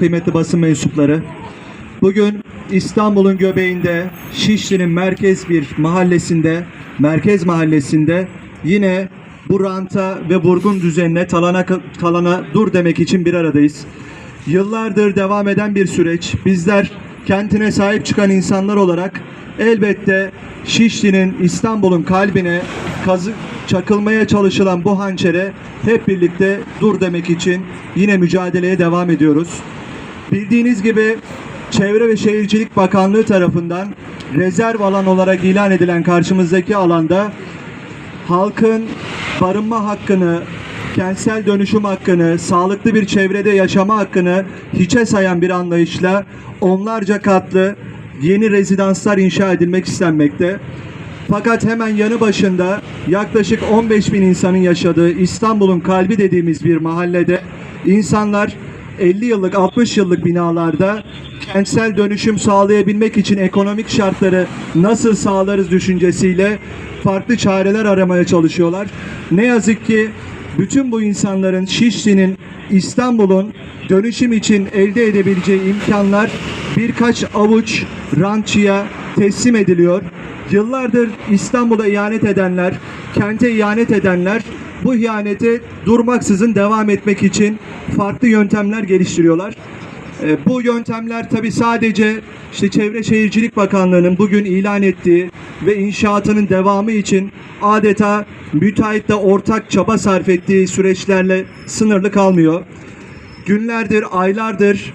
kıymetli basın mensupları. Bugün İstanbul'un göbeğinde Şişli'nin merkez bir mahallesinde, merkez mahallesinde yine bu ranta ve burgun düzenine talana, talana dur demek için bir aradayız. Yıllardır devam eden bir süreç. Bizler kentine sahip çıkan insanlar olarak elbette Şişli'nin İstanbul'un kalbine kazı, çakılmaya çalışılan bu hançere hep birlikte dur demek için yine mücadeleye devam ediyoruz. Bildiğiniz gibi Çevre ve Şehircilik Bakanlığı tarafından rezerv alan olarak ilan edilen karşımızdaki alanda halkın barınma hakkını, kentsel dönüşüm hakkını, sağlıklı bir çevrede yaşama hakkını hiçe sayan bir anlayışla onlarca katlı yeni rezidanslar inşa edilmek istenmekte. Fakat hemen yanı başında yaklaşık 15 bin insanın yaşadığı İstanbul'un kalbi dediğimiz bir mahallede insanlar 50 yıllık 60 yıllık binalarda kentsel dönüşüm sağlayabilmek için ekonomik şartları nasıl sağlarız düşüncesiyle farklı çareler aramaya çalışıyorlar. Ne yazık ki bütün bu insanların Şişli'nin İstanbul'un dönüşüm için elde edebileceği imkanlar birkaç avuç rantçıya teslim ediliyor. Yıllardır İstanbul'a ihanet edenler, kente ihanet edenler bu ihanete durmaksızın devam etmek için farklı yöntemler geliştiriyorlar. E, Bu yöntemler tabi sadece işte Çevre Şehircilik Bakanlığı'nın bugün ilan ettiği ve inşaatının devamı için adeta müteahhitle ortak çaba sarf ettiği süreçlerle sınırlı kalmıyor. Günlerdir, aylardır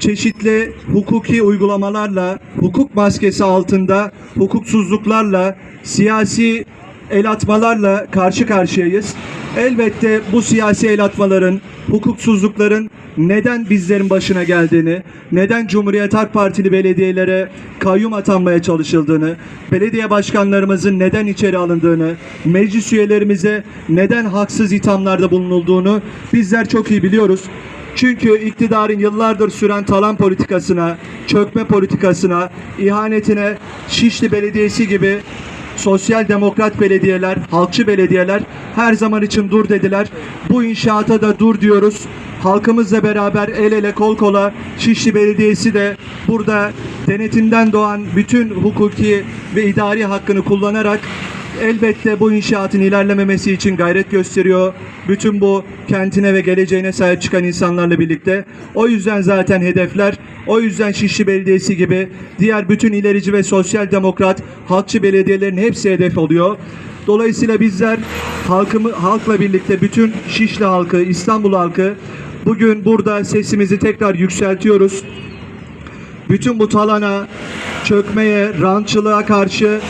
çeşitli hukuki uygulamalarla, hukuk maskesi altında hukuksuzluklarla, siyasi el atmalarla karşı karşıyayız. Elbette bu siyasi el atmaların, hukuksuzlukların neden bizlerin başına geldiğini, neden Cumhuriyet Halk Partili belediyelere kayyum atanmaya çalışıldığını, belediye başkanlarımızın neden içeri alındığını, meclis üyelerimize neden haksız ithamlarda bulunulduğunu bizler çok iyi biliyoruz. Çünkü iktidarın yıllardır süren talan politikasına, çökme politikasına, ihanetine Şişli Belediyesi gibi sosyal demokrat belediyeler, halkçı belediyeler her zaman için dur dediler. Bu inşaata da dur diyoruz. Halkımızla beraber el ele kol kola Şişli Belediyesi de burada denetimden doğan bütün hukuki ve idari hakkını kullanarak elbette bu inşaatın ilerlememesi için gayret gösteriyor. Bütün bu kentine ve geleceğine sahip çıkan insanlarla birlikte. O yüzden zaten hedefler, o yüzden Şişli Belediyesi gibi diğer bütün ilerici ve sosyal demokrat halkçı belediyelerin hepsi hedef oluyor. Dolayısıyla bizler halkımı halkla birlikte bütün Şişli halkı, İstanbul halkı bugün burada sesimizi tekrar yükseltiyoruz bütün bu talana, çökmeye, rantçılığa karşı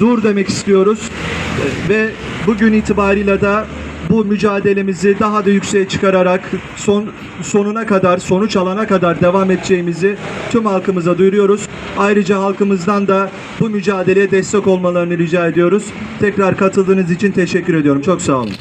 dur demek istiyoruz. Ve bugün itibarıyla da bu mücadelemizi daha da yükseğe çıkararak son sonuna kadar, sonuç alana kadar devam edeceğimizi tüm halkımıza duyuruyoruz. Ayrıca halkımızdan da bu mücadeleye destek olmalarını rica ediyoruz. Tekrar katıldığınız için teşekkür ediyorum. Çok sağ olun.